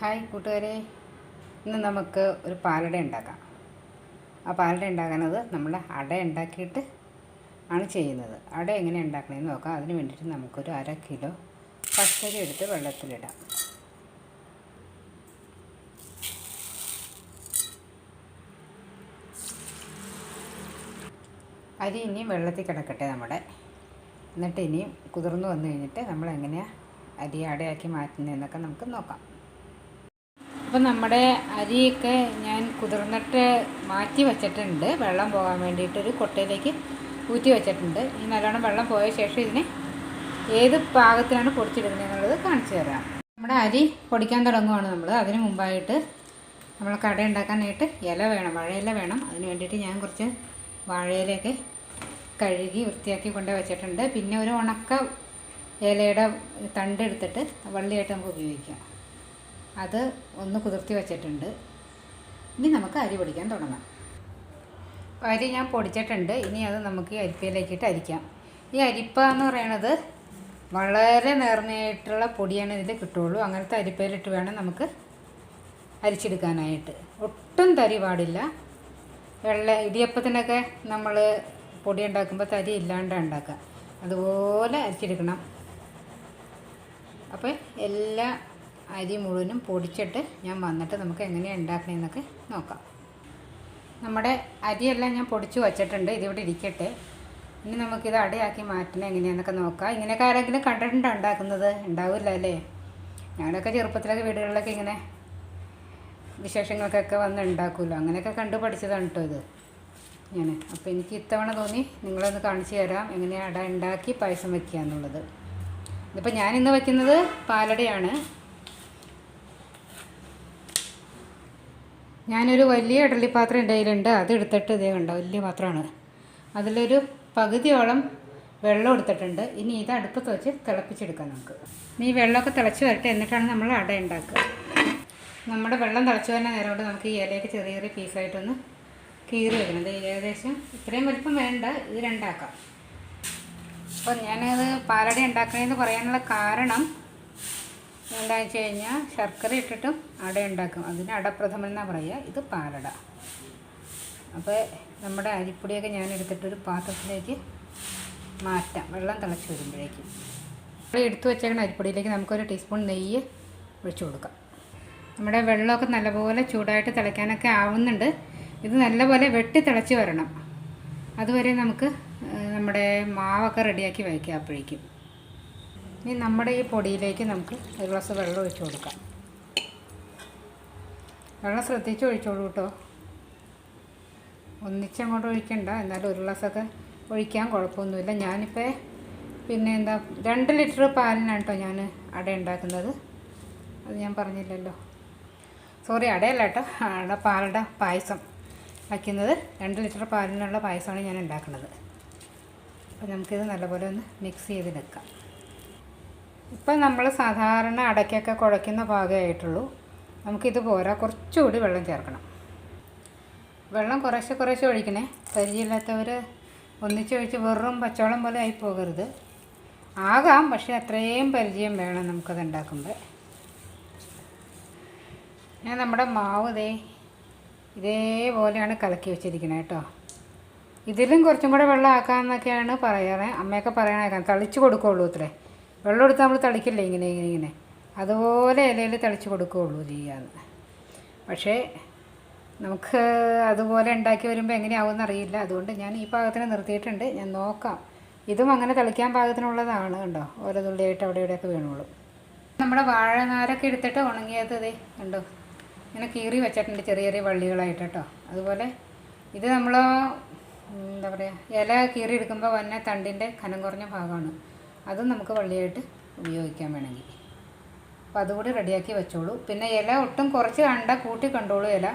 Hi കൂട്ടുകാരെ ഇന്ന് നമുക്ക് ഒരു പാലട ഉണ്ടാക്കാം. ആ പാലട ഉണ്ടാക്കുന്നത് നമ്മൾ അട ഉണ്ടാക്കിയിട്ട് ആണ് ചെയ്യുന്നത്. അട എങ്ങനെ ഉണ്ടാക്കണമെന്ന് നോക്കാം. അതിന് വേണ്ടിയിട്ട് നമുക്കൊരു അര കിലോ പച്ചരി എടുത്ത് വെള്ളത്തിലിടാം. അരി ഇനിയും വെള്ളത്തിൽ കിടക്കട്ടെ നമ്മുടെ. എന്നിട്ട് ഇനിയും കുതിർന്നു വന്നു കഴിഞ്ഞിട്ട് നമ്മൾ എങ്ങനെയാണ് അരി അടയാക്കി മാറ്റുന്നതെന്നൊക്കെ നമുക്ക് നോക്കാം. അപ്പം നമ്മുടെ അരിയൊക്കെ ഞാൻ കുതിർന്നിട്ട് മാറ്റി വെച്ചിട്ടുണ്ട്. വെള്ളം പോകാൻ വേണ്ടിയിട്ട് ഒരു കൊട്ടയിലേക്ക് ഊറ്റി വെച്ചിട്ടുണ്ട്. ഈ നല്ലോണം വെള്ളം പോയ ശേഷം ഇതിനെ ഏത് പാകത്തിലാണ് പൊടിച്ചെടുക്കുന്നത് എന്നുള്ളത് കാണിച്ചു തരാം. നമ്മുടെ അരി പൊടിക്കാൻ തുടങ്ങുവാണ് നമ്മൾ അതിന് മുമ്പായിട്ട് നമ്മൾ കട ഉണ്ടാക്കാനായിട്ട് ഇല വേണം വാഴയില വേണം. അതിന് വേണ്ടിയിട്ട് ഞാൻ കുറച്ച് വാഴയിലയൊക്കെ കഴുകി വൃത്തിയാക്കി കൊണ്ട് വെച്ചിട്ടുണ്ട്. പിന്നെ ഒരു ഉണക്ക ഇലയുടെ തണ്ടെടുത്തിട്ട് വള്ളിയായിട്ട് നമുക്ക് ഉപയോഗിക്കാം. അത് ഒന്ന് കുതിർത്തി വെച്ചിട്ടുണ്ട്. ഇനി നമുക്ക് അരി പൊടിക്കാൻ തുടങ്ങാം. അരി ഞാൻ പൊടിച്ചിട്ടുണ്ട്. ഇനി അത് നമുക്ക് ഈ അരിപ്പയിലേക്കിട്ട് അരിക്കാം. ഈ അരിപ്പ എന്ന് പറയണത് വളരെ നേർമയായിട്ടുള്ള പൊടിയാണ് ഇതിൽ കിട്ടുള്ളൂ. അങ്ങനത്തെ അരിപ്പയിലിട്ട് വേണം നമുക്ക് അരിച്ചെടുക്കാനായിട്ട്. ഒട്ടും തരി പാടില്ല. വെള്ള ഇടിയപ്പത്തിനൊക്കെ നമ്മൾ പൊടി ഉണ്ടാക്കുമ്പോൾ തരി ഇല്ലാണ്ട് ഉണ്ടാക്കുക. അതുപോലെ അരിച്ചെടുക്കണം. അപ്പോൾ എല്ലാ അരി മുഴുവനും പൊടിച്ചിട്ട് ഞാൻ വന്നിട്ട് നമുക്ക് എങ്ങനെയാണ് ഉണ്ടാക്കണമെന്നൊക്കെ നോക്കാം. നമ്മുടെ അരിയെല്ലാം ഞാൻ പൊടിച്ച് വച്ചിട്ടുണ്ട് ഇതിവിടെ ഇരിക്കട്ടെ. ഇനി നമുക്കിത് അടയാക്കി മാറ്റണം എങ്ങനെയാണെന്നൊക്കെ നോക്കാം. ഇങ്ങനെയൊക്കെ ആരെങ്കിലും കണ്ടിട്ടുണ്ടോ ഉണ്ടാക്കുന്നത്? ഉണ്ടാവില്ല അല്ലേ? ഞങ്ങളുടെയൊക്കെ ചെറുപ്പത്തിലൊക്കെ വീടുകളിലൊക്കെ ഇങ്ങനെ വിശേഷങ്ങൾക്കൊക്കെ വന്ന് ഉണ്ടാക്കുമല്ലോ. അങ്ങനെയൊക്കെ കണ്ടു പഠിച്ചതാണ് കേട്ടോ ഇത്. ഞാൻ അപ്പോൾ എനിക്ക് ഇത്തവണ തോന്നി നിങ്ങളൊന്ന് കാണിച്ചു തരാം എങ്ങനെയാണ് അട ഉണ്ടാക്കി പായസം വയ്ക്കുക എന്നുള്ളത്. ഇതിപ്പോൾ ഞാനിന്ന് വയ്ക്കുന്നത് പാലടയാണ്. ഞാനൊരു വലിയ ഇഡലി പാത്രം എന്റെ കയ്യിലുണ്ട് അത് എടുത്തിട്ട് ഇതേ കണ്ടോ വലിയ പാത്രമാണ്. അതിലൊരു പകുതിയോളം വെള്ളം എടുത്തിട്ടുണ്ട്. ഇനി ഇത് അടുപ്പത്ത് വെച്ച് തിളപ്പിച്ചെടുക്കാം നമുക്ക്. ഇനി വെള്ളമൊക്കെ തിളച്ച് വരട്ടെ എന്നിട്ടാണ് നമ്മൾ അട ഉണ്ടാക്കുക. നമ്മുടെ വെള്ളം തിളച്ചു വരുന്ന നേരം കൊണ്ട് നമുക്ക് ഈ ഇലയൊക്കെ ചെറിയ ചെറിയ പീസായിട്ടൊന്ന് കീറി വെക്കണം ഏകദേശം ഇത്രയും വലിപ്പം വേണ്ട ഇത് രണ്ടാക്കാം. അപ്പോൾ ഞാനത് പാലട ഉണ്ടാക്കണമെന്ന് പറയാനുള്ള കാരണം എന്താണെന്ന് വെച്ച് കഴിഞ്ഞാൽ ശർക്കര ഇട്ടിട്ടും അട ഉണ്ടാക്കും. അതിന് അടപ്രഥമൻ എന്നാണ് പറയുക ഇത് പാലട. അപ്പോൾ നമ്മുടെ അരിപ്പൊടിയൊക്കെ ഞാൻ എടുത്തിട്ടൊരു പാത്രത്തിലേക്ക് മാറ്റാം. വെള്ളം തിളച്ച് വരുമ്പോഴേക്കും. നമ്മൾ എടുത്തു വെച്ചേക്കുന്ന അരിപ്പൊടിയിലേക്ക് നമുക്കൊരു ടീസ്പൂൺ നെയ്യ് ഒഴിച്ചു കൊടുക്കാം. നമ്മുടെ വെള്ളമൊക്കെ നല്ലപോലെ ചൂടായിട്ട് തിളയ്ക്കാനൊക്കെ ആവുന്നുണ്ട്. ഇത് നല്ലപോലെ വെട്ടി തിളച്ച് വരണം. അതുവരെ നമുക്ക് നമ്മുടെ മാവൊക്കെ റെഡിയാക്കി വയ്ക്കാം അപ്പോഴേക്കും. ഇനി നമ്മുടെ ഈ പൊടിയിലേക്ക് നമുക്ക് ഒരു ഗ്ലാസ് വെള്ളം ഒഴിച്ചു കൊടുക്കാം. വെള്ളം ശ്രദ്ധിച്ച് ഒഴിച്ചോളൂ കേട്ടോ. ഒന്നിച്ചങ്ങോട്ട് ഒഴിക്കണ്ട എന്നാലും ഒരു ഗ്ലാസ്സൊക്കെ ഒഴിക്കാൻ കുഴപ്പമൊന്നുമില്ല. ഞാനിപ്പോൾ പിന്നെ എന്താ രണ്ട് ലിറ്റർ പാലിനാണ് കേട്ടോ ഞാൻ അട ഉണ്ടാക്കുന്നത്. അത് ഞാൻ പറഞ്ഞില്ലല്ലോ. സോറി അടയല്ല കേട്ടോ. അട പാലട പായസം വയ്ക്കുന്നത്. രണ്ട് ലിറ്റർ പാലിനുള്ള പായസമാണ് ഞാൻ ഉണ്ടാക്കുന്നത്. അപ്പോൾ നമുക്കിത് നല്ലപോലെ ഒന്ന് മിക്സ് ചെയ്തെടുക്കാം. ഇപ്പം നമ്മൾ സാധാരണ അടയ്ക്കൊക്കെ കുഴയ്ക്കുന്ന പാകമായിട്ടുള്ളൂ നമുക്കിത് പോരാ. കുറച്ചുകൂടി വെള്ളം ചേർക്കണം. വെള്ളം കുറേശ്ശെ കുറേശ്ശെ ഒഴിക്കണേ. പരിചയമില്ലാത്തവർ ഒന്നിച്ചൊഴിച്ച് വെറും പച്ചവെള്ളം പോലെ ആയി പോകരുത്. ആകാം പക്ഷേ അത്രയും പരിചയം വേണം നമുക്കത് ഉണ്ടാക്കുമ്പോൾ ഞാൻ നമ്മുടെ മാവ് ദേ ഇതേപോലെയാണ് കലക്കി വെച്ചിരിക്കുന്നത് കേട്ടോ. ഇതിലും കുറച്ചും കൂടെ വെള്ളം ആക്കാമെന്നൊക്കെയാണ് പറയാറ് അമ്മയൊക്കെ പറയണേക്കാം തളിച്ച് കൊടുക്കുള്ളൂ അത്രേ. വെള്ളം എടുത്ത് നമ്മൾ തളിക്കില്ലേ ഇങ്ങനെ ഇങ്ങനെ ഇങ്ങനെ. അതുപോലെ ഇലയിൽ തളിച്ച് കൊടുക്കുകയുള്ളൂ ചെയ്യാന്ന്. പക്ഷേ നമുക്ക് അതുപോലെ ഉണ്ടാക്കി വരുമ്പോൾ എങ്ങനെയാവുമെന്ന് അറിയില്ല. അതുകൊണ്ട് ഞാൻ ഈ പാകത്തിന് നിർത്തിയിട്ടുണ്ട്. ഞാൻ നോക്കാം. ഇതും അങ്ങനെ തളിക്കാൻ പാകത്തിനുള്ളതാണ് കണ്ടോ? ഓരോ തുള്ളിയായിട്ട് അവിടെ ഇവിടെയൊക്കെ വീണോളൂ. നമ്മുടെ വാഴനാരൊക്കെ എടുത്തിട്ട് ഉണങ്ങിയത് ഇതേ കണ്ടോ? ഇങ്ങനെ കീറി വെച്ചിട്ടുണ്ട് ചെറിയ ചെറിയ വള്ളികളായിട്ട് കേട്ടോ. അതുപോലെ ഇത് നമ്മൾ എന്താ പറയുക ഇല കീറി എടുക്കുമ്പോൾ വന്ന തണ്ടിന്റെ കനം കുറഞ്ഞ ഭാഗമാണ്. അതും നമുക്ക് വള്ളിയായിട്ട് ഉപയോഗിക്കാൻ വേണമെങ്കിൽ. അപ്പോൾ അതുകൂടി റെഡിയാക്കി വെച്ചോളൂ. പിന്നെ ഇല ഒട്ടും കുറച്ച് കണ്ട കൂട്ടി കണ്ടോളൂ ഇല.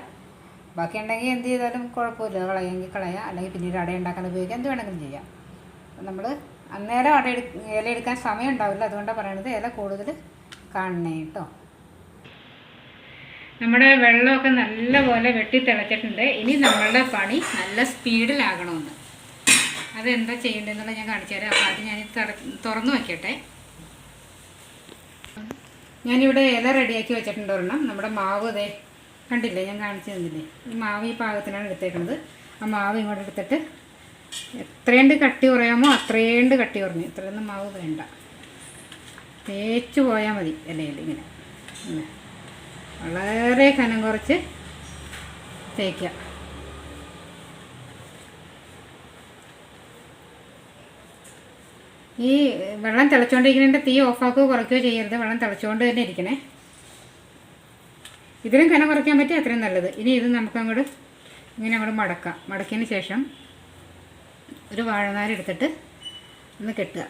ബാക്കി ഉണ്ടെങ്കിൽ എന്ത് ചെയ്താലും കുഴപ്പമില്ല. കളയെങ്കിൽ കളയാം. അല്ലെങ്കിൽ പിന്നീട് അട ഉണ്ടാക്കാൻ ഉപയോഗിക്കാം. എന്ത് വേണമെങ്കിലും ചെയ്യാം. നമ്മൾ അന്നേരം അട ഇല എടുക്കാൻ സമയം ഉണ്ടാവില്ല. അതുകൊണ്ടാണ് പറയണത് ഇല കൂടുതൽ കാണണേ കേട്ടോ. നമ്മുടെ വെള്ളമൊക്കെ നല്ലപോലെ വെട്ടി തിളച്ചിട്ടുണ്ട്. ഇനി നമ്മളുടെ പണി നല്ല സ്പീഡിലാകണമെന്ന്. അതെന്താ ചെയ്യേണ്ടതെന്നുള്ളത് ഞാൻ കാണിച്ചു തരാം. അപ്പോൾ അത് ഞാൻ തുറന്ന് വയ്ക്കട്ടെ ഞാനിവിടെ ഇല റെഡിയാക്കി വെച്ചിട്ടുണ്ട് ഒരെണ്ണം. നമ്മുടെ മാവ് ഇതേ കണ്ടില്ലേ? ഞാൻ കാണിച്ചു തന്നില്ലേ? ഈ മാവ് ഈ പാകത്തിനാണ് എടുത്തേക്കുന്നത് ആ മാവ് ഇങ്ങോട്ട് എടുത്തിട്ട് എത്രയുണ്ട് കട്ടി കുറയാമോ അത്രയുണ്ട് കട്ടി കുറഞ്ഞു. ഇത്രയൊന്നും മാവ് വേണ്ട. തേച്ച് പോയാൽ മതി ഇലയിൽ ഇങ്ങനെ. വളരെ കനം കുറച്ച് തേക്കുക. ഈ വെള്ളം തിളച്ചുകൊണ്ടിരിക്കുന്നതിന്റെ തീ ഓഫാക്കുകയോ കുറയ്ക്കുകയോ ചെയ്യരുത്. വെള്ളം തിളച്ചുകൊണ്ട് തന്നെ ഇരിക്കണേ. ഇതിലും കനം കുറയ്ക്കാൻ പറ്റിയ അത്രയും നല്ലത്. ഇനി ഇത് നമുക്ക് അങ്ങോട്ട് ഇങ്ങനെ അങ്ങോട്ട് മടക്കാം. മടക്കിയതിന് ശേഷം ഒരു വാഴനാരെടുത്തിട്ട് ഒന്ന് കെട്ടുക.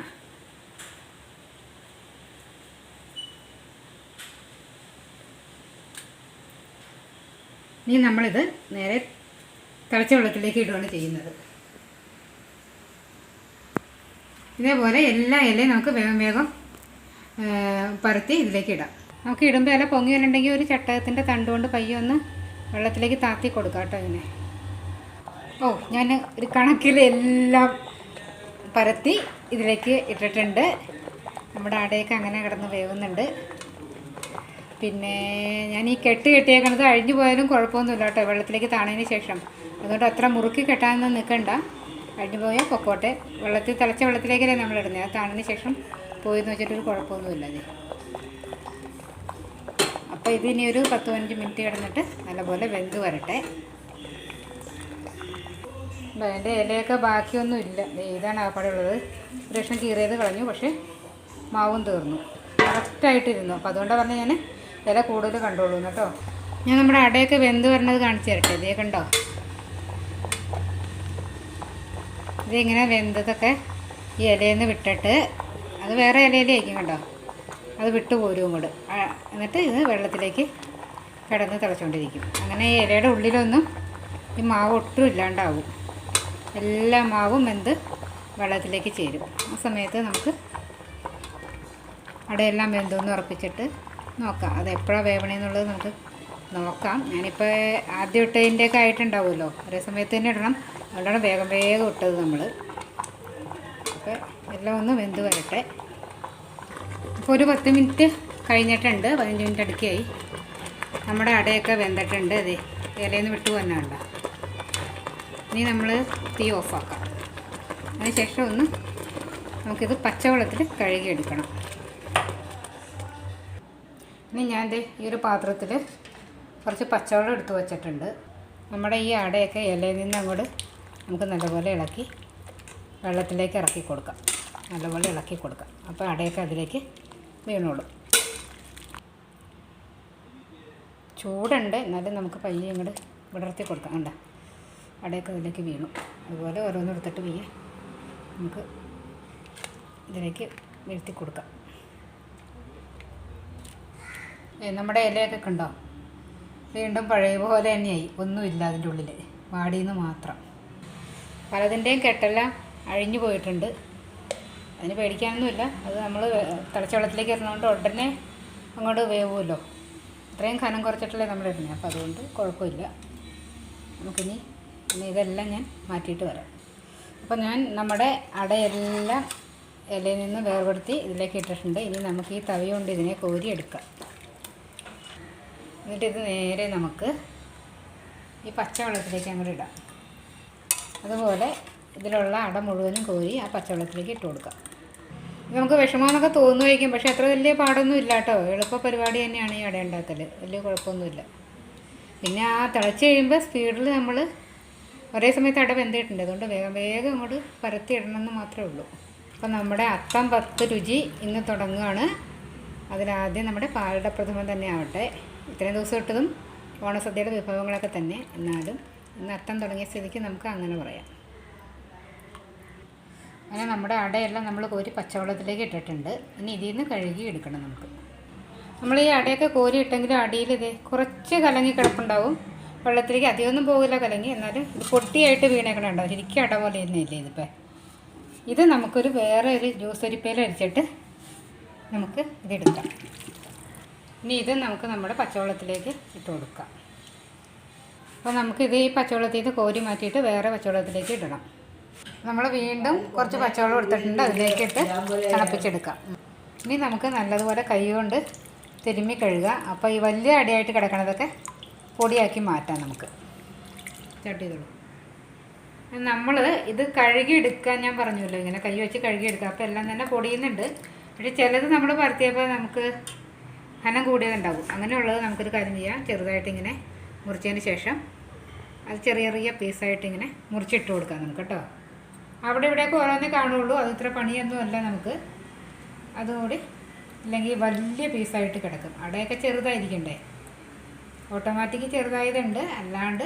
ഇനി നമ്മളിത് നേരെ തിളച്ച വെള്ളത്തിലേക്ക് ഇടുകയാണ് ചെയ്യുന്നത്. ഇതേപോലെ എല്ലാ ഇലയും നമുക്ക് വേഗം വേഗം പരത്തി ഇതിലേക്ക് ഇടാം. നമുക്ക് ഇടുമ്പോൾ ഇല പൊങ്ങി വരണ്ടെങ്കിൽ ഒരു ചട്ടകത്തിന്റെ തണ്ട് കൊണ്ട് പയ്യെ ഒന്ന് വെള്ളത്തിലേക്ക് താത്തി കൊടുക്കാം കേട്ടോ ഇതിനെ. ഓ ഞാൻ ഒരു കണക്കിൽ എല്ലാം പരത്തി ഇതിലേക്ക് ഇട്ടിട്ടുണ്ട്. നമ്മുടെ അടയൊക്കെ അങ്ങനെ കിടന്ന് വേവുന്നുണ്ട്. പിന്നെ ഞാൻ ഈ കെട്ട് കെട്ടിയേക്കണത് അഴിഞ്ഞു പോയാലും കുഴപ്പമൊന്നുമില്ല കേട്ടോ വെള്ളത്തിലേക്ക് താണതിന് ശേഷം. അതുകൊണ്ട് അത്ര മുറുക്കി കെട്ടാനൊന്നും നിൽക്കണ്ട. പോയാൽ പൊക്കോട്ടെ. വെള്ളത്തിൽ തിളച്ച വെള്ളത്തിലേക്കല്ലേ നമ്മൾ ഇടുന്നത് അത് തണുന്ന ശേഷം പോയെന്ന് വെച്ചിട്ടൊരു കുഴപ്പമൊന്നുമില്ല അത്. അപ്പോൾ ഇതിനി ഒരു പത്ത് പതിനഞ്ച് മിനിറ്റ് കിടന്നിട്ട് നല്ലപോലെ വെന്ത് വരട്ടെ. അതിന്റെ ഇലയൊക്കെ ബാക്കിയൊന്നും ഇല്ല ഇതാണ് ആപ്പാടുള്ളത് ഒരു ലക്ഷം കീറിയത് കളഞ്ഞു പക്ഷേ മാവും തീർന്നു. കറക്റ്റായിട്ടിരുന്നു. അപ്പോൾ അതുകൊണ്ടാണ് പറഞ്ഞാൽ ഞാൻ ഇല കൂടുതൽ കണ്ടോളൂ കേട്ടോ. ഞാൻ നമ്മുടെ അടയൊക്കെ വെന്ത് വരണത് കാണിച്ചു തരട്ടെ. ഇതേ കണ്ടോ? ഇതിങ്ങനെ വെന്തതൊക്കെ ഈ ഇലയിൽ വിട്ടിട്ട് അത് വേറെ ഇലയിലേക്കും കണ്ടോ? അത് വിട്ടു പോരും ഇങ്ങോട്ട്. എന്നിട്ട് ഇത് വെള്ളത്തിലേക്ക് കിടന്ന് തിളച്ചുകൊണ്ടിരിക്കും അങ്ങനെ ഈ ഇലയുടെ ഉള്ളിലൊന്നും ഈ മാവ് ഒട്ടും ഇല്ലാണ്ടാവും. എല്ലാ മാവും വെന്ത് വെള്ളത്തിലേക്ക് ചേരും. ആ സമയത്ത് നമുക്ക് അടയെല്ലാം വെന്തെന്ന് ഉറപ്പിച്ചിട്ട് നോക്കാം. അത് എപ്പോഴാണ് വേവണേന്നുള്ളത് നമുക്ക് നോക്കാം. ഞാനിപ്പോൾ ആദ്യം ഇട്ടതിന്റെയൊക്കെ ആയിട്ടുണ്ടാവുമല്ലോ. ഒരേ സമയത്ത് തന്നെ ഇടണം. അതുകൊണ്ടാണ് വേഗം വേഗം ഇട്ടത് നമ്മൾ അപ്പോൾ എല്ലാം ഒന്ന് വെന്ത് വരട്ടെ. അപ്പോൾ ഒരു പത്ത് മിനിറ്റ് കഴിഞ്ഞിട്ടുണ്ട് പതിനഞ്ച് മിനിറ്റ് അടുക്കിയായി. നമ്മുടെ അടയൊക്കെ വെന്തിട്ടുണ്ട് അതെ ഇലയിൽ വിട്ട് തന്നെ ഇനി നമ്മൾ തീ ഓഫാക്കാം. അതിനുശേഷം ഒന്ന് നമുക്കിത് പച്ചവെള്ളത്തിൽ കഴുകിയെടുക്കണം. ഇനി ഞാൻ ഈ ഒരു പാത്രത്തിൽ കുറച്ച് പച്ചവെള്ളം എടുത്ത് വച്ചിട്ടുണ്ട്. നമ്മുടെ ഈ അടയൊക്കെ ഇലയിൽ നിന്ന് അങ്ങോട്ട് നമുക്ക് നല്ലപോലെ ഇളക്കി വെള്ളത്തിലേക്ക് ഇറക്കി കൊടുക്കാം. നല്ലപോലെ ഇളക്കി കൊടുക്കാം. അപ്പോൾ അടയൊക്കെ അതിലേക്ക് വീണോളും. ചൂടുണ്ട്. എന്നാലും നമുക്ക് പയ്യെ ഇങ്ങോട്ട് വിടർത്തി കൊടുക്കാം. കണ്ട? അടയൊക്കെ അതിലേക്ക് വീണു. അതുപോലെ ഓരോന്നും എടുത്തിട്ട് പയ്യെ നമുക്ക് ഇതിലേക്ക് വീഴ്ത്തി കൊടുക്കാം. നമ്മുടെ ഇലയൊക്കെ കണ്ടോ? വീണ്ടും പഴയ പോലെ തന്നെയായി. ഒന്നുമില്ല അതിന്റെ ഉള്ളിൽ വാടിയെന്ന് മാത്രം. പലതിന്റെയും കെട്ടെല്ലാം അഴിഞ്ഞു പോയിട്ടുണ്ട്. അതിന് പേടിക്കാനൊന്നുമില്ല. അത് നമ്മൾ തിളച്ച വെള്ളത്തിലേക്ക് ഇടുന്നതുകൊണ്ട് ഉടനെ അങ്ങോട്ട് വേവുമല്ലോ. ഇത്രയും കനം കുറച്ചിട്ടല്ലേ നമ്മൾ ഇടുന്നത് അപ്പോൾ അതുകൊണ്ട് കുഴപ്പമില്ല. നമുക്കിനി ഇനി ഇതെല്ലാം ഞാൻ മാറ്റിയിട്ട് വരാം. അപ്പോൾ ഞാൻ നമ്മുടെ അടയെല്ലാം ഇലയിൽ നിന്ന് വേർപെടുത്തി ഇതിലേക്ക് ഇട്ടിട്ടുണ്ട്. ഇനി നമുക്ക് ഈ തവി കൊണ്ട് ഇതിനെ കോരി എടുക്കാം എന്നിട്ട് ഇത് നേരെ നമുക്ക് ഈ പച്ചവെള്ളത്തിലേക്ക് അങ്ങോട്ട് ഇടാം. അതുപോലെ ഇതിലുള്ള അട മുഴുവനും കോരി ആ പച്ചവെള്ളത്തിലേക്ക് ഇട്ട് കൊടുക്കാം. നമുക്ക് വിഷമമെന്നൊക്കെ തോന്നുമായിരിക്കും പക്ഷേ അത്ര വലിയ പാടൊന്നും ഇല്ല കേട്ടോ. എളുപ്പ പരിപാടി തന്നെയാണ് ഈ അട ഉണ്ടാക്കൽ വലിയ കുഴപ്പമൊന്നുമില്ല. പിന്നെ ആ തിളച്ച് കഴിയുമ്പോൾ സ്പീഡിൽ നമ്മൾ ഒരേ സമയത്ത് അട വെന്തിട്ടുണ്ട്. അതുകൊണ്ട് വേഗം വേഗം അങ്ങോട്ട് പരത്തി ഇടണമെന്ന് മാത്രമേ ഉള്ളൂ. അപ്പോൾ നമ്മുടെ അത്തം പത്ത് രുചി ഇന്ന് തുടങ്ങുകയാണ് അതിലാദ്യം നമ്മുടെ പാലട പ്രഥമൻ തന്നെ ആവട്ടെ. ഇത്രയും ദിവസം ഇട്ടതും ഓണസദ്യയുടെ വിഭവങ്ങളൊക്കെ തന്നെ. എന്നാലും ഇന്ന് അത്തം തുടങ്ങിയ സ്ഥിതിക്ക് നമുക്ക് അങ്ങനെ പറയാം. അങ്ങനെ നമ്മുടെ അടയെല്ലാം നമ്മൾ കോരി പച്ചവെള്ളത്തിലേക്ക് ഇട്ടിട്ടുണ്ട്. ഇനി ഇതിൽ നിന്ന് കഴുകി എടുക്കണം നമുക്ക്. നമ്മൾ ഈ അടയൊക്കെ കോരി ഇട്ടെങ്കിലും അടിയിൽ ഇത് കുറച്ച് കലങ്ങി കിടപ്പുണ്ടാവും. വെള്ളത്തിലേക്ക് അധികമൊന്നും പോകില്ല കലങ്ങി. എന്നാലും ഇത് പൊട്ടിയായിട്ട് വീണേക്കണം ഉണ്ടാവും ശരിക്കും അട പോലെ തന്നെയല്ലേ ഇതിപ്പോൾ ഇത് നമുക്കൊരു വേറെ ഒരു ജ്യൂസ് അരിപ്പയിൽ അരിച്ചിട്ട് നമുക്ക് ഇതെടുക്കാം. ഇനി ഇത് നമുക്ക് നമ്മുടെ പച്ചവെള്ളത്തിലേക്ക് ഇട്ട് കൊടുക്കാം. അപ്പോൾ നമുക്കിത് ഈ പച്ചവെള്ളത്തിൽ നിന്ന് കോരി മാറ്റിയിട്ട് വേറെ പച്ചവെള്ളത്തിലേക്ക് ഇടണം. നമ്മൾ വീണ്ടും കുറച്ച് പച്ചവെള്ളം എടുത്തിട്ടുണ്ട് അതിലേക്ക് ഇട്ട് തിളപ്പിച്ചെടുക്കാം. ഇനി നമുക്ക് നല്ലതുപോലെ കൈ കൊണ്ട് തിരുമ്മി കഴുകുക. അപ്പോൾ ഈ വലിയ അടിയായിട്ട് കിടക്കണതൊക്കെ പൊടിയാക്കി മാറ്റാം നമുക്ക്. ചട്ടി ഇതുള്ളൂ നമ്മൾ ഇത് കഴുകിയെടുക്കാൻ ഞാൻ പറഞ്ഞല്ലോ ഇങ്ങനെ കൈ വെച്ച് കഴുകിയെടുക്കുക അപ്പോൾ എല്ലാം തന്നെ പൊടിയുന്നുണ്ട്. പക്ഷേ ചിലത് നമ്മൾ പരത്തിയപ്പോൾ നമുക്ക് ഹനം കൂടിയതുണ്ടാകും. അങ്ങനെയുള്ളത് നമുക്കൊരു കാര്യം ചെയ്യാം. ചെറുതായിട്ട് ഇങ്ങനെ മുറിച്ചതിന് ശേഷം അത് ചെറിയ ചെറിയ പീസായിട്ട് ഇങ്ങനെ മുറിച്ചിട്ട് കൊടുക്കാം നമുക്ക് കേട്ടോ. അവിടെ ഇവിടെയൊക്കെ ഓരോന്നേ കാണുള്ളൂ. അത് ഇത്ര പണിയൊന്നും അല്ല നമുക്ക്. അതുകൂടി അല്ലെങ്കിൽ വലിയ പീസായിട്ട് കിടക്കും. അവിടെയൊക്കെ ചെറുതായിരിക്കണ്ടേ. ഓട്ടോമാറ്റിക് ചെറുതായതുണ്ട്. അല്ലാണ്ട്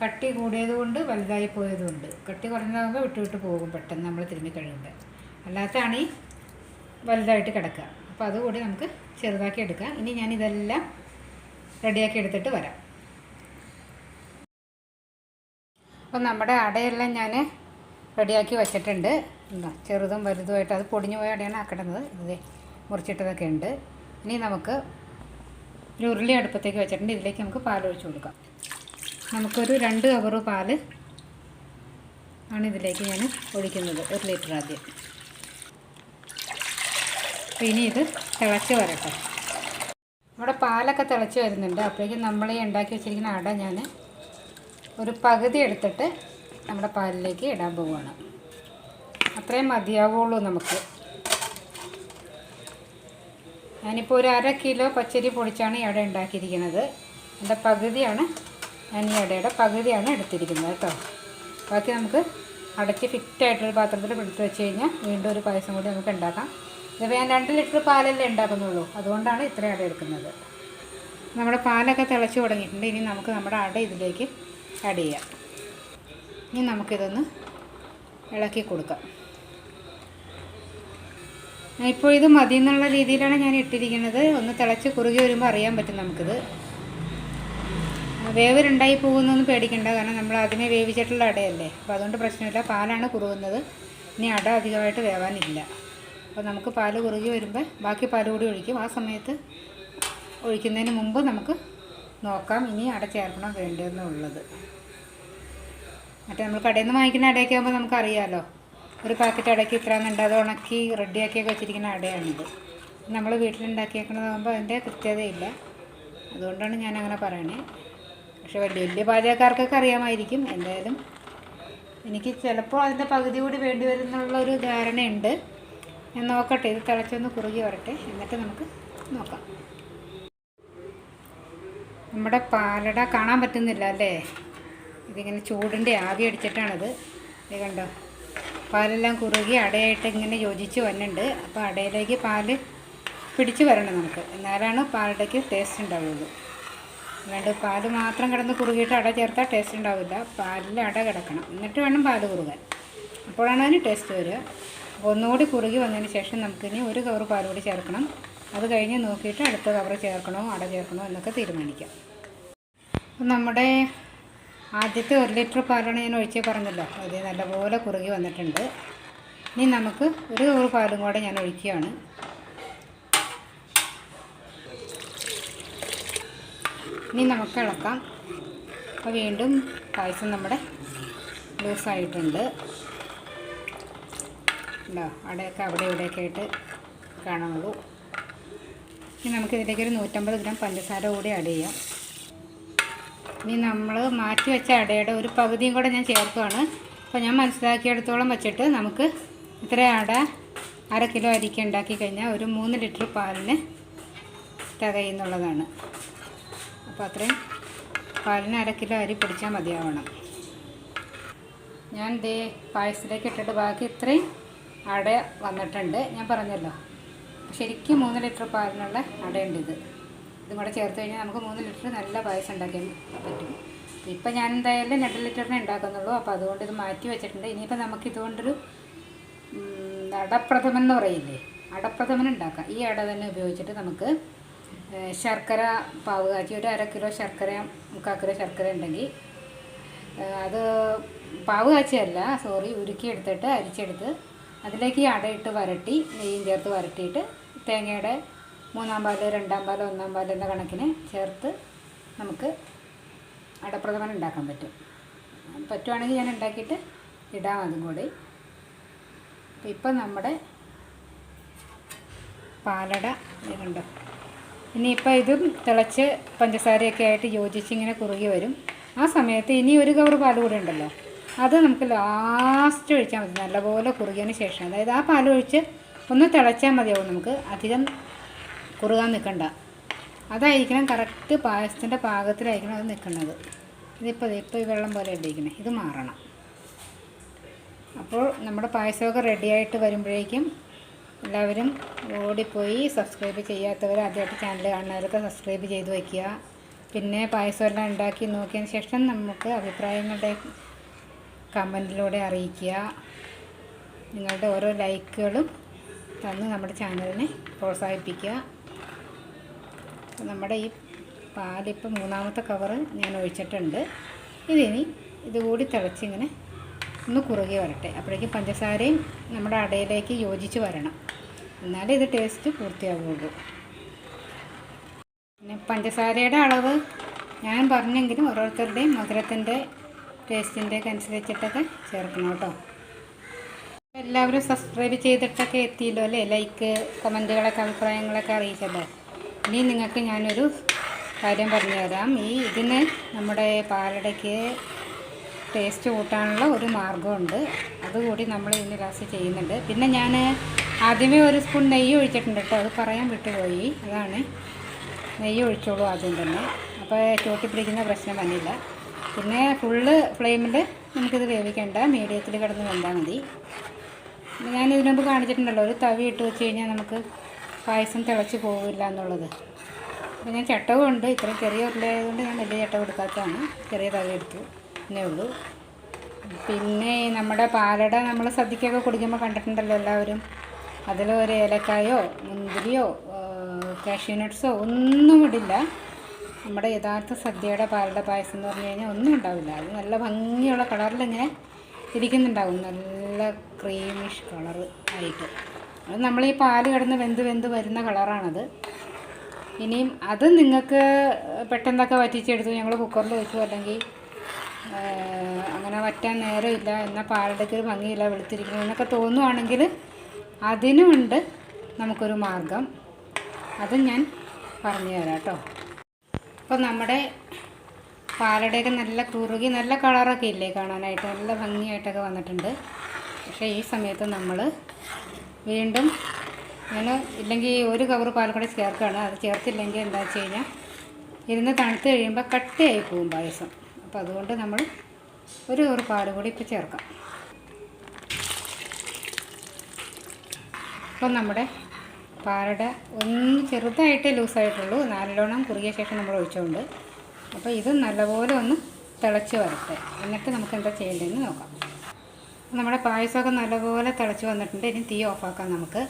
കട്ടി കൂടിയത് കൊണ്ട് വലുതായി പോയതുകൊണ്ട് കട്ടി കുറഞ്ഞതാകുമ്പോൾ വിട്ട് വിട്ട് പോകും പെട്ടെന്ന് നമ്മൾ തിരുമ്മി കഴിയുമ്പോൾ അല്ലാത്തതാണ് ഈ വലുതായിട്ട് കിടക്കുക. അപ്പോൾ അതുകൂടി നമുക്ക് ചെറുതാക്കി എടുക്കാം. ഇനി ഞാൻ ഇതെല്ലാം റെഡിയാക്കി എടുത്തിട്ട് വരാം. അപ്പോൾ നമ്മുടെ അടയെല്ലാം ഞാൻ റെഡിയാക്കി വെച്ചിട്ടുണ്ട്. ചെറുതും വലുതുമായിട്ട് അത് പൊടിഞ്ഞു പോയ അടയാണ് ആക്കിടുന്നത് ഇത് മുറിച്ചിട്ടതൊക്കെ ഉണ്ട്. ഇനി നമുക്ക് ഒരു ഉരുളി അടുപ്പത്തേക്ക് വെച്ചിട്ടുണ്ട്. ഇതിലേക്ക് നമുക്ക് പാൽ ഒഴിച്ചു കൊടുക്കാം. നമുക്കൊരു രണ്ട് കവർ പാൽ ആണ് ഇതിലേക്ക് ഞാൻ ഒഴിക്കുന്നത് ഒരു ലിറ്റർ ആദ്യം. അപ്പോൾ ഇനി ഇത് തിളച്ച് വരട്ടെ. നമ്മുടെ പാലൊക്കെ തിളച്ച് വരുന്നുണ്ട്. അപ്പോഴേക്കും നമ്മൾ ഈ ഉണ്ടാക്കി വെച്ചിരിക്കുന്ന അട ഞാൻ ഒരു പകുതി എടുത്തിട്ട് നമ്മുടെ പാലിലേക്ക് ഇടാൻ പോവുകയാണ് അത്രയും മതിയാവുള്ളൂ നമുക്ക്. ഞാനിപ്പോൾ ഒരു അര കിലോ പച്ചരി പൊടിച്ചാണ് ഇവിടെ ഉണ്ടാക്കിയിരിക്കുന്നത്. എന്റെ പകുതിയാണ് ഞാൻ ഈ അടയുടെ പകുതിയാണ് എടുത്തിരിക്കുന്നത് കേട്ടോ. ബാക്കി നമുക്ക് അടച്ച് ഫിറ്റായിട്ടൊരു പാത്രത്തിൽ പിടിച്ച് വെച്ച് കഴിഞ്ഞാൽ വീണ്ടും ഒരു പായസം കൂടി നമുക്ക് ഉണ്ടാക്കാം. ഇത് ഞാൻ രണ്ട് ലിറ്റർ പാലല്ലേ ഉണ്ടാക്കുന്നുള്ളൂ. അതുകൊണ്ടാണ് ഇത്രയും അട എടുക്കുന്നത്. നമ്മുടെ പാലൊക്കെ തിളച്ച് തുടങ്ങിയിട്ടുണ്ട്. ഇനി നമുക്ക് നമ്മുടെ അട ഇതിലേക്ക് ആഡ് ചെയ്യാം. ഇനി നമുക്കിതൊന്ന് ഇളക്കി കൊടുക്കാം. ഇപ്പോൾ ഇത് മതി എന്നുള്ള രീതിയിലാണ് ഞാൻ ഇട്ടിരിക്കുന്നത്. ഒന്ന് തിളച്ച് കുറുകി വരുമ്പോൾ അറിയാൻ പറ്റും നമുക്കിത്. വേവരുണ്ടായി പോകുന്നൊന്നും പേടിക്കണ്ട. കാരണം നമ്മൾ ആദ്യമേ വേവിച്ചിട്ടുള്ള അടയല്ലേ. അപ്പോൾ അതുകൊണ്ട് പ്രശ്നമില്ല. പാലാണ് കുറുകുന്നത്. ഇനി അട അധികമായിട്ട് വേവാനില്ല. അപ്പോൾ നമുക്ക് പാൽ കുറുകി വരുമ്പോൾ ബാക്കി പാൽ കൂടി ഒഴിക്കും. ആ സമയത്ത് ഒഴിക്കുന്നതിന് മുമ്പ് നമുക്ക് നോക്കാം. ഇനി അട ചേർക്കണം വേണ്ടതെന്നുള്ളത് മറ്റേ നമ്മൾ കടയിൽ നിന്ന് വാങ്ങിക്കുന്ന അടയൊക്കെ ആകുമ്പോൾ നമുക്കറിയാമല്ലോ ഒരു പാക്കറ്റ് അടയ്ക്ക് ഇത്രയെന്നുണ്ട് അത് ഉണക്കി റെഡിയാക്കിയൊക്കെ വെച്ചിരിക്കുന്ന അടയാണിത്. നമ്മൾ വീട്ടിലുണ്ടാക്കിയേക്കണതാകുമ്പോൾ അതിന്റെ കൃത്യതയില്ല. അതുകൊണ്ടാണ് ഞാൻ അങ്ങനെ പറയണേ. പക്ഷെ വലിയ വലിയ പാചകക്കാർക്കൊക്കെ അറിയാമായിരിക്കും. എന്തായാലും എനിക്ക് ചിലപ്പോൾ അതിന്റെ പകുതി കൂടി വേണ്ടി വരുന്നുള്ള ഒരു ധാരണയുണ്ട്. ഞാൻ നോക്കട്ടെ. ഇത് തിളച്ചൊന്ന് കുറുകി വരട്ടെ. എന്നിട്ട് നമുക്ക് നോക്കാം. നമ്മുടെ പാലട കാണാൻ പറ്റുന്നില്ല അല്ലേ? ഇതിങ്ങനെ ചൂടിന്റെ ആവി അടിച്ചിട്ടാണിത്. ഇത് കണ്ടോ? പാലെല്ലാം കുറുകി അടയായിട്ട് ഇങ്ങനെ യോജിച്ച് വന്നിട്ടുണ്ട്. അപ്പോൾ അടയിലേക്ക് പാൽ പിടിച്ച് വരണം നമുക്ക്. എന്നാലാണ് പാലടയ്ക്ക് ടേസ്റ്റ് ഉണ്ടാവുള്ളൂ. അല്ലാണ്ട് പാൽ മാത്രം കിടന്ന് കുറുകിയിട്ട് അട ചേർത്താൽ ടേസ്റ്റ് ഉണ്ടാവില്ല. പാലിൽ അട കിടക്കണം. എന്നിട്ട് വേണം പാൽ കുറുകാൻ. അപ്പോഴാണ് അതിന് ടേസ്റ്റ് വരിക. അപ്പോൾ ഒന്നുകൂടി കുറുകി വന്നതിന് ശേഷം നമുക്കിനി ഒരു കവർ പാൽ കൂടി ചേർക്കണം. അത് കഴിഞ്ഞ് നോക്കിയിട്ട് അടുത്ത കവർ ചേർക്കണോ അട ചേർക്കണോ എന്നൊക്കെ തീരുമാനിക്കാം. നമ്മുടെ ആദ്യത്തെ ഒരു ലിറ്റർ പാലാണ് ഞാൻ ഒഴിച്ച് പറഞ്ഞല്ലോ. അത് നല്ലപോലെ കുറുകി വന്നിട്ടുണ്ട്. ഇനി നമുക്ക് ഒരു നൂറ് പാലും കൂടെ ഞാൻ ഒഴിക്കുകയാണ്. ഇനി നമുക്ക് ഇളക്കാം. അപ്പോൾ വീണ്ടും പായസം നമ്മുടെ ലൂസായിട്ടുണ്ട്. ഉണ്ടോ അവിടെയൊക്കെ അവിടെ ഇവിടെയൊക്കെ ആയിട്ട് കാണുള്ളൂ ഇനി നമുക്കിതിലേക്ക് ഒരു നൂറ്റമ്പത് ഗ്രാം പഞ്ചസാര കൂടി ആഡ് ചെയ്യാം. ഇനി നമ്മൾ മാറ്റി വെച്ച അടയുടെ ഒരു പകുതിയും കൂടെ ഞാൻ ചേർക്കുകയാണ് അപ്പോൾ ഞാൻ മനസ്സിലാക്കിയെടുത്തോളം വെച്ചിട്ട് നമുക്ക് ഇത്ര അട അര കിലോ അരിക്ക് ഉണ്ടാക്കി കഴിഞ്ഞാൽ ഒരു മൂന്ന് ലിറ്റർ പാലിന് തികയുന്നുള്ളതാണ്. അപ്പോൾ അത്രയും പാലിന് അര കിലോ അരി പിടിച്ചാൽ മതിയാവണം. ഞാൻ ദേ പായസത്തിലേക്ക് ഇട്ടിട്ട് ബാക്കി ഇത്രയും അട വന്നിട്ടുണ്ട്. ഞാൻ പറഞ്ഞല്ലോ. ശരിക്കും മൂന്ന് ലിറ്റർ പാലിനുള്ള അടയുണ്ട് ഇത്. ഇതും കൂടെ ചേർത്ത് കഴിഞ്ഞാൽ നമുക്ക് മൂന്ന് ലിറ്റർ നല്ല പായസം ഉണ്ടാക്കാൻ പറ്റും. ഇപ്പം ഞാൻ എന്തായാലും രണ്ട് ലിറ്ററിനെ ഉണ്ടാക്കുന്നുള്ളൂ. അപ്പോൾ അതുകൊണ്ട് ഇത് മാറ്റി വെച്ചിട്ടുണ്ട്. ഇനിയിപ്പോൾ നമുക്ക് ഇതുകൊണ്ടൊരു ഉം, അടപ്രഥമൻ എന്ന് പറയില്ലേ? അടപ്രഥമൻ ഉണ്ടാക്കാം. ഈ അട തന്നെ ഉപയോഗിച്ചിട്ട് നമുക്ക് ശർക്കര പാവ് കാച്ചി ഒരു അര കിലോ ശർക്കര മുക്കാൽ കിലോ ശർക്കര ഉണ്ടെങ്കിൽ അത് പാവ് കാച്ചിയല്ല സോറി ഉരുക്കിയെടുത്തിട്ട് അരിച്ചെടുത്ത് അതിലേക്ക് ഈ അടയിട്ട് വരട്ടി നെയ്യും ചേർത്ത് വരട്ടിയിട്ട് തേങ്ങയുടെ മൂന്നാം പാൽ രണ്ടാം പാൽ ഒന്നാം പാൽ എന്ന കണക്കിന് ചേർത്ത് നമുക്ക് അടപ്രഥമൻ ഉണ്ടാക്കാൻ പറ്റും. പറ്റുവാണെങ്കിൽ ഞാൻ ഉണ്ടാക്കിയിട്ട് ഇടാം അതും കൂടി. ഇപ്പം നമ്മുടെ പാലട ഇതുണ്ട് ഇനിയിപ്പം ഇതും തിളച്ച് പഞ്ചസാരയൊക്കെ ആയിട്ട് യോജിച്ച് ഇങ്ങനെ കുറുകി വരും. ആ സമയത്ത് ഇനി ഒരു കവർ പാൽ കൂടി ഉണ്ടല്ലോ അത് നമുക്ക് ലാസ്റ്റ് ഒഴിച്ചാൽ മതി. നല്ലപോലെ കുറുകിയതിന് ശേഷം. അതായത് ആ പാൽ ഒഴിച്ച് ഒന്ന് തിളച്ചാൽ മതിയാവും നമുക്ക് അധികം കുറുകാൻ നിൽക്കണ്ട അതായിരിക്കണം കറക്റ്റ് പായസത്തിന്റെ പാകത്തിലായിരിക്കണം അത് നിൽക്കുന്നത് ഇതിപ്പോൾ ഇപ്പോൾ ഈ വെള്ളം പോലെ ഇട്ടിരിക്കുന്നത് ഇത് മാറണം. അപ്പോൾ നമ്മുടെ പായസമൊക്കെ റെഡിയായിട്ട് വരുമ്പോഴേക്കും എല്ലാവരും ഓടിപ്പോയി സബ്സ്ക്രൈബ് ചെയ്യാത്തവർ ആദ്യമായിട്ട് ചാനൽ കാണുന്നവരൊക്കെ സബ്സ്ക്രൈബ് ചെയ്ത് വയ്ക്കുക പിന്നെ പായസമെല്ലാം ഉണ്ടാക്കി നോക്കിയതിന് ശേഷം നമുക്ക് അഭിപ്രായങ്ങളുടെ കമന്റിലൂടെ അറിയിക്കുക. നിങ്ങളുടെ ഓരോ ലൈക്കുകളും തന്ന് നമ്മുടെ ചാനലിനെ പ്രോത്സാഹിപ്പിക്കുക. നമ്മുടെ ഈ പാലിപ്പം മൂന്നാമത്തെ കവറ് ഞാൻ ഒഴിച്ചിട്ടുണ്ട്. ഇതിനി ഇതുകൂടി തിളച്ചിങ്ങനെ ഒന്ന് കുറുകി വരട്ടെ. അപ്പോഴേക്കും പഞ്ചസാരയും നമ്മുടെ അടയിലേക്ക് യോജിച്ച് വരണം. എന്നാലേ ഇത് ടേസ്റ്റ് പൂർത്തിയാവുള്ളൂ. പിന്നെ പഞ്ചസാരയുടെ അളവ് ഞാൻ പറഞ്ഞെങ്കിലും ഓരോരുത്തരുടെയും മധുരത്തിന്റെ ടേസ്റ്റിന്റെ ഒക്കെ അനുസരിച്ചിട്ടൊക്കെ ചേർക്കണം കേട്ടോ. എല്ലാവരും സബ്സ്ക്രൈബ് ചെയ്തിട്ടൊക്കെ എത്തിയല്ലോ അല്ലേ? ലൈക്ക് കമന്റുകളൊക്കെ അഭിപ്രായങ്ങളൊക്കെ അറിയിച്ചല്ലോ. ഇനി നിങ്ങൾക്ക് ഞാനൊരു കാര്യം പറഞ്ഞു തരാം ഈ ഇതിന് നമ്മുടെ പാലടയ്ക്ക് ടേസ്റ്റ് കൂട്ടാനുള്ള ഒരു മാർഗമുണ്ട് അതുകൂടി നമ്മൾ ഇതിന് ലാസ്റ്റ് ചെയ്യുന്നുണ്ട്. പിന്നെ ഞാൻ ആദ്യമേ ഒരു സ്പൂൺ നെയ്യ് ഒഴിച്ചിട്ടുണ്ട് കേട്ടോ. അത് പറയാൻ വിട്ടുപോയി. അതാണ്. നെയ്യ് ഒഴിച്ചോളൂ ആദ്യം തന്നെ. അപ്പോൾ ചോട്ടി പിടിക്കുന്ന പ്രശ്നം വന്നില്ല. പിന്നെ ഫുള്ള് ഫ്ലെയിമിൽ നമുക്കിത് വേവിക്കേണ്ട. മീഡിയത്തിൽ കിടന്ന് വെന്താൽ മതി. ഞാൻ ഇതിനുമ്പ് കാണിച്ചിട്ടുണ്ടല്ലോ. ഒരു തവി ഇട്ട് വെച്ച് കഴിഞ്ഞാൽ നമുക്ക് പായസം തിളച്ച് പോകില്ല എന്നുള്ളത്. അപ്പോൾ ഞാൻ ചട്ടവും ഉണ്ട്. ഇത്രയും ചെറിയ ഉരുളായതുകൊണ്ട് ഞാൻ വലിയ ചട്ടം എടുക്കാത്തതാണ്. ചെറിയ തവ എടുത്തു. എന്നേ ഉള്ളൂ. പിന്നെ നമ്മുടെ പാലട നമ്മൾ സദ്യക്കൊക്കെ കുടിക്കുമ്പോൾ കണ്ടിട്ടുണ്ടല്ലോ എല്ലാവരും. അതിൽ ഒരു ഏലക്കായോ മുന്തിരിയോ കാഷ്യൂനട്ട്സോ ഒന്നും ഇടില്ല. നമ്മുടെ യഥാർത്ഥ സദ്യയുടെ പാലട പായസം എന്ന് പറഞ്ഞു കഴിഞ്ഞാൽ ഒന്നും ഉണ്ടാവില്ല. അത് നല്ല ഭംഗിയുള്ള കളറിൽ ഇങ്ങനെ ഇരിക്കുന്നുണ്ടാവും. നല്ല ക്രീമിഷ് കളർ ആയിട്ട്. അത് നമ്മൾ ഈ പാൽ കിടന്ന് വെന്ത് വെന്ത് വരുന്ന കളറാണത്. ഇനിയും അത് നിങ്ങൾക്ക് പെട്ടെന്നൊക്കെ വറ്റിച്ചെടുത്തു ഞങ്ങൾ കുക്കറിൽ വെച്ചു. അല്ലെങ്കിൽ അങ്ങനെ വറ്റാൻ നേരമില്ല എന്നാൽ പാലടയ്ക്ക് ഭംഗിയില്ല വെളുത്തിരിക്കുന്നു എന്നൊക്കെ തോന്നുവാണെങ്കിൽ അതിനുമുണ്ട് നമുക്കൊരു മാർഗം. അത് ഞാൻ പറഞ്ഞു തരാം കേട്ടോ. അപ്പോൾ നമ്മുടെ പാലടയൊക്കെ നല്ല കുറുകി നല്ല കളറൊക്കെ ഇല്ലേ കാണാനായിട്ട്? നല്ല ഭംഗിയായിട്ടൊക്കെ വന്നിട്ടുണ്ട്. പക്ഷേ ഈ സമയത്ത് നമ്മൾ വീണ്ടും ഞാൻ ഇല്ലെങ്കിൽ ഒരു കവർ പാൽ കൂടെ ചേർക്കുകയാണ് അത് ചേർത്തില്ലെങ്കിൽ എന്താ വെച്ച് കഴിഞ്ഞാൽ ഇരുന്ന് തണുത്ത് കഴിയുമ്പോൾ കട്ടിയായി പോകും പായസം. അപ്പോൾ അതുകൊണ്ട് നമ്മൾ ഒരു കവർ പാൽ കൂടി ഇപ്പോൾ ചേർക്കാം. അപ്പം നമ്മുടെ പാലട ഒന്ന് ചെറുതായിട്ടേ ലൂസായിട്ടുള്ളൂ. നല്ലോണം കുറുകിയ ശേഷം നമ്മൾ ഒഴിച്ചുകൊണ്ട് അപ്പോൾ ഇത് നല്ലപോലെ ഒന്ന് തിളച്ച് വരട്ടെ. എന്നിട്ട് നമുക്ക് എന്താ ചെയ്യേണ്ടതെന്ന് നോക്കാം. നമ്മുടെ പായസമൊക്കെ നല്ലപോലെ തിളച്ച് വന്നിട്ടുണ്ട്. ഇനി തീ ഓഫാക്കാം നമുക്ക്.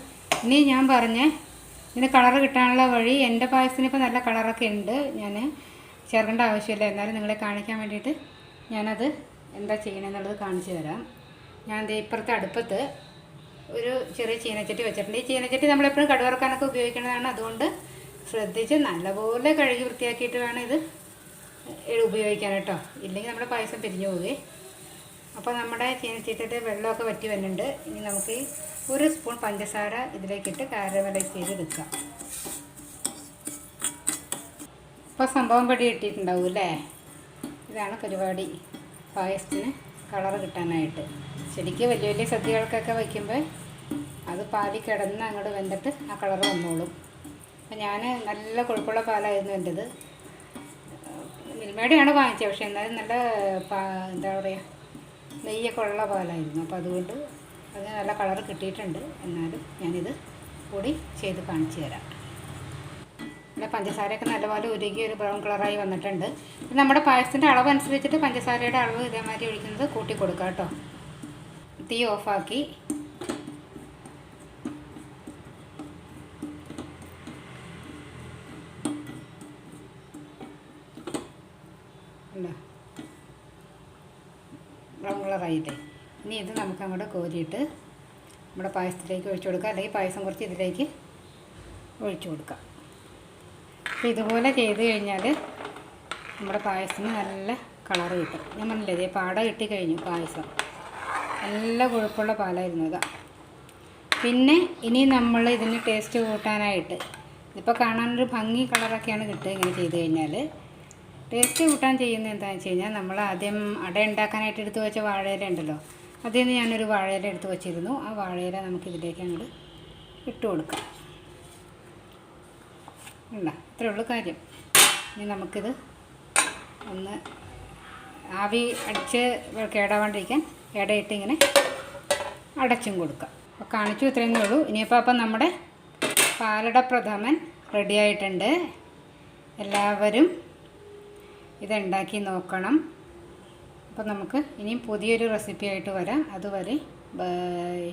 ഇനി ഞാൻ പറഞ്ഞ ഇതിന് കളർ കിട്ടാനുള്ള വഴി എന്റെ പായസത്തിന് ഇപ്പോൾ നല്ല കളറൊക്കെ ഉണ്ട്. ഞാൻ ചേർക്കേണ്ട ആവശ്യമില്ല. എന്നാലും നിങ്ങളെ കാണിക്കാൻ വേണ്ടിയിട്ട് ഞാനത് എന്താ ചെയ്യണമെന്നുള്ളത് കാണിച്ചു തരാം. ഞാൻ ദേ ഇപ്പുറത്തെ അടുപ്പത്ത് ഒരു ചെറിയ ചീനച്ചട്ടി വെച്ചിട്ടുണ്ട്. ഈ ചീനച്ചട്ടി നമ്മളെപ്പോഴും കടുവറക്കാനൊക്കെ ഉപയോഗിക്കുന്നതാണ്. അതുകൊണ്ട് ശ്രദ്ധിച്ച് നല്ലപോലെ കഴുകി വൃത്തിയാക്കിയിട്ട് വേണം ഇത് ഉപയോഗിക്കാൻ കേട്ടോ. ഇല്ലെങ്കിൽ നമ്മുടെ പായസം പിരിഞ്ഞു പോവേ. അപ്പോൾ നമ്മുടെ ചീനച്ചട്ടിയുടെ വെള്ളമൊക്കെ വറ്റി വരുന്നുണ്ട് ഇനി നമുക്ക് ഒരു സ്പൂൺ പഞ്ചസാര ഇതിലേക്കിട്ട് കാരമലൈസ് വെക്കാം. ഇപ്പോൾ സംഭവം പടി കിട്ടിയിട്ടുണ്ടാവും അല്ലേ? ഇതാണ് പരിപാടി. പായസത്തിന് കളർ കിട്ടാനായിട്ട്. ശരിക്കും വലിയ വലിയ സദ്യകൾക്കൊക്കെ വയ്ക്കുമ്പോൾ അത് പാലിൽ കിടന്ന് അങ്ങോട്ട് വെന്തിട്ട് ആ കളർ വന്നോളും. അപ്പം ഞാൻ നല്ല കൊഴുപ്പുള്ള പാലായിരുന്നു എന്റെത്. മിൽമയുടെയാണ് വാങ്ങിച്ചത് പക്ഷേ എന്നാലും നല്ല എന്താ പറയുക നെയ്യൊക്കെ ഉള്ള പാലായിരുന്നു. അപ്പോൾ അതുകൊണ്ട് അതിന് നല്ല കളർ കിട്ടിയിട്ടുണ്ട്. എന്നാലും ഞാനിത് കൂടി ചെയ്ത് കാണിച്ചു തരാം. പിന്നെ പഞ്ചസാരയൊക്കെ നല്ലപോലെ ഉരുകി ഒരു ബ്രൗൺ കളറായി വന്നിട്ടുണ്ട്. നമ്മുടെ പായസത്തിന്റെ അളവ് അനുസരിച്ചിട്ട് പഞ്ചസാരയുടെ അളവ് ഇതേമാതിരി ഒഴിക്കുന്നത് കൂട്ടി കൊടുക്കാം കേട്ടോ. തീ ഓഫാക്കി. ഉണ്ടോ? കളറായില്ലേ ഇനി ഇത് നമുക്ക് അങ്ങോട്ട് കോരിയിട്ട് നമ്മുടെ പായസത്തിലേക്ക് ഒഴിച്ചു കൊടുക്കാം. അല്ലെങ്കിൽ പായസം കുറച്ച് ഇതിലേക്ക് ഒഴിച്ചു കൊടുക്കാം. അപ്പോൾ ഇതുപോലെ ചെയ്ത് കഴിഞ്ഞാൽ നമ്മുടെ പായസത്തിന് നല്ല കളർ കിട്ടും. ഞാൻ പറഞ്ഞില്ലേ ഇതേ പാട കിട്ടി കഴിഞ്ഞു പായസം. നല്ല കൊഴുപ്പുള്ള പാലായിരുന്നു ഇതാ പിന്നെ ഇനി നമ്മൾ ഇതിന് ടേസ്റ്റ് കൂട്ടാനായിട്ട് ഇതിപ്പോൾ കാണാനൊരു ഭംഗി കളറൊക്കെയാണ് കിട്ടുക ഇങ്ങനെ ചെയ്ത് കഴിഞ്ഞാൽ. ടേസ്റ്റ് കൂട്ടാൻ ചെയ്യുന്നത് എന്താണെന്ന് വെച്ച് കഴിഞ്ഞാൽ നമ്മൾ ആദ്യം അട ഉണ്ടാക്കാനായിട്ട് എടുത്ത് വെച്ച വാഴയില ഉണ്ടല്ലോ അതിൽ നിന്ന് ഞാനൊരു വാഴയില എടുത്ത് വെച്ചിരുന്നു. ആ വാഴയില നമുക്ക് ഇതിലേക്ക് അങ്ങോട്ട് ഇട്ട് കൊടുക്കാം. ഉണ്ട? ഇത്രേ ഉള്ളൂ കാര്യം. ഇനി നമുക്കിത് ഒന്ന് ആവി അടിച്ച് കേടാവാണ്ടിരിക്കാൻ ഇടയിട്ട് ഇങ്ങനെ അടച്ചും കൊടുക്കാം. അപ്പോൾ കാണിച്ചു ഇത്രയേ ഉള്ളൂ. ഇനിയിപ്പോൾ അപ്പം നമ്മുടെ പാലട പ്രഥമൻ റെഡിയായിട്ടുണ്ട് എല്ലാവരും ഇതുണ്ടാക്കി നോക്കണം. അപ്പോൾ നമുക്ക് ഇനിയും പുതിയൊരു റെസിപ്പി ആയിട്ട് വരാം. അതുവരെ ബൈ.